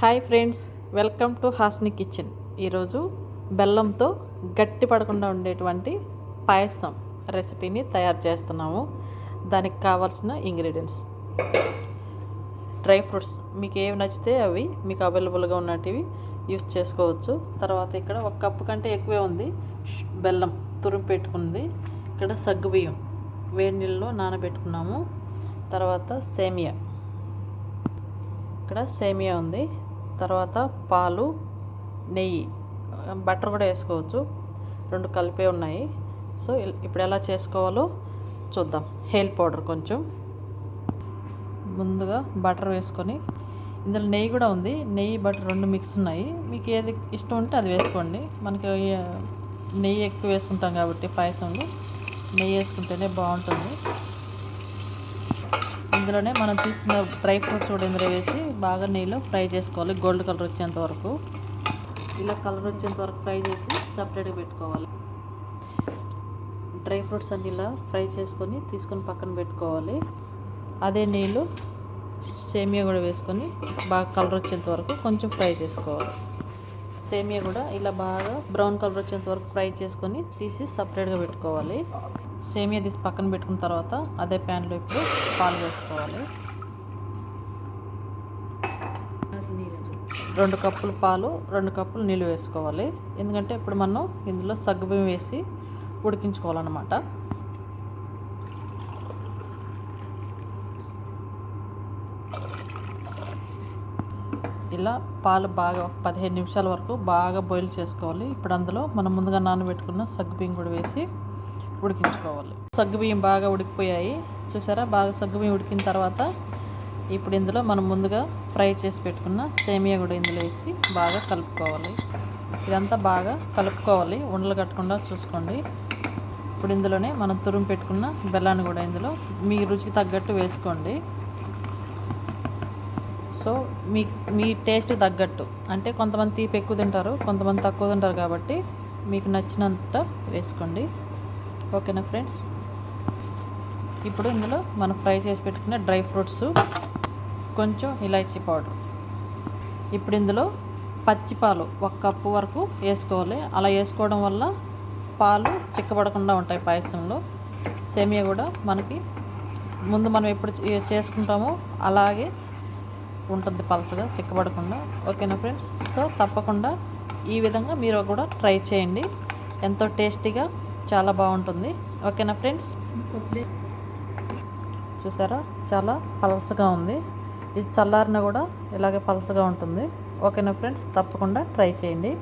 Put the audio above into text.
Hi friends welcome to Hasni kitchen. ఈరోజు బెల్లంతో గట్టి పడకుండా ఉండేటువంటి పాయసం రెసిపీని తయారు చేస్తున్నాము. దానికి కావాల్సిన ఇంగ్రీడియంట్స్. డ్రై ఫ్రూట్స్ మీకు ఏవి నచ్చితే అవి మీకు అవైలబుల్గా ఉన్నటివి యూస్ చేసుకోవచ్చు. తర్వాత ఇక్కడ ఒక కప్పు కంటే ఎక్కువే ఉంది. బెల్లం తురిమి పెట్టుకుంది. ఇక్కడ సగ్గు బియ్యం వేడి నీళ్ళలో నానబెట్టుకున్నాము. తర్వాత సేమియా. ఇక్కడ సేమియా ఉంది. తర్వాత పాలు నెయ్యి బటర్ కూడా వేసుకోవచ్చు. రెండు కలిపే ఉన్నాయి. సో ఇప్పుడు ఎలా చేసుకోవాలో చూద్దాం. హెయిల్ పౌడర్ కొంచెం. ముందుగా బటర్ వేసుకొని ఇందులో నెయ్యి కూడా ఉంది. నెయ్యి బటర్ రెండు మిక్స్ ఉన్నాయి. మీకు ఏది ఇష్టం ఉంటే అది వేసుకోండి. మనకి నెయ్యి ఎక్కువ వేసుకుంటాం కాబట్టి పాయసంలో. నెయ్యి వేసుకుంటేనే బాగుంటుంది. ఇందులోనే మనం తీసుకున్న డ్రై ఫ్రూట్స్ కూడా ఇందులో వేసి బాగా నీళ్ళు ఫ్రై చేసుకోవాలి. గోల్డ్ కలర్ వచ్చేంత వరకు. ఇలా కలర్ వచ్చేంత వరకు ఫ్రై చేసి సపరేట్గా పెట్టుకోవాలి. డ్రై ఫ్రూట్స్ అన్ని ఇలా ఫ్రై చేసుకొని తీసుకొని పక్కన పెట్టుకోవాలి. అదే నీళ్ళు సేమియా కూడా వేసుకొని బాగా కలర్ వచ్చేంత వరకు కొంచెం ఫ్రై చేసుకోవాలి. సేమియా కూడా ఇలా బాగా బ్రౌన్ కలర్ వచ్చేంత వరకు ఫ్రై చేసుకొని తీసి సపరేట్గా పెట్టుకోవాలి. సేమియా తీసి పక్కన పెట్టుకున్న తర్వాత అదే ప్యాన్లో ఇప్పుడు పాలు వేసుకోవాలి. రెండు కప్పులు పాలు రెండు కప్పులు నీళ్ళు వేసుకోవాలి. ఎందుకంటే ఇప్పుడు మనం ఇందులో సగ్గుబియ్యం వేసి ఉడికించుకోవాలన్నమాట. ఇలా పాలు బాగా పదిహేను నిమిషాల వరకు బాగా బాయిల్ చేసుకోవాలి. ఇప్పుడు అందులో మనం ముందుగా నానబెట్టుకున్న సగ్గుబియ్యం కూడా వేసి ఉడికించుకోవాలి. సగ్గుబియ్యం బాగా ఉడికిపోయాయి. చూసారా? బాగా సగ్గుబియ్యం ఉడికిన తర్వాత ఇప్పుడు ఇందులో మనం ముందుగా ఫ్రై చేసి పెట్టుకున్న సేమియా కూడా ఇందులో వేసి బాగా కలుపుకోవాలి. ఇదంతా బాగా కలుపుకోవాలి. ఉండలు కట్టకుండా చూసుకోండి. ఇప్పుడు ఇందులోనే మనం తురుము పెట్టుకున్న బెల్లాన్ని కూడా ఇందులో మీ రుచికి తగ్గట్టు వేసుకోండి. సో మీ మీ టేస్ట్ తగ్గట్టు. అంటే కొంతమంది తీపి ఎక్కువ తింటారు కొంతమంది తక్కువ తింటారు కాబట్టి మీకు నచ్చినంత వేసుకోండి. ఓకేనా ఫ్రెండ్స్? ఇప్పుడు ఇందులో మనం ఫ్రై చేసి పెట్టుకున్న డ్రై ఫ్రూట్స్ కొంచెం ఇలాచీ పౌడర్. ఇప్పుడు ఇందులో పచ్చి పాలు ఒక కప్పు వరకు వేసుకోవాలి. అలా వేసుకోవడం వల్ల పాలు చిక్కబడకుండా ఉంటాయి పాయసంలో. సేమియా కూడా మనకి ముందు మనం ఎప్పుడు చే- చేసుకుంటామో అలాగే ఉంటుంది పలసగా చిక్కబడకుండా. ఓకేనా ఫ్రెండ్స్? సో తప్పకుండా ఈ విధంగా మీరు కూడా ట్రై చేయండి. ఎంతో టేస్టీగా చాలా బాగుంటుంది. ఓకేనా ఫ్రెండ్స్? చూసారా? చాలా పలసగా ఉంది. ఇది చల్లారిన కూడా ఇలాగే పలసగా ఉంటుంది. ఓకేనా ఫ్రెండ్స్? తప్పకుండా ట్రై చేయండి.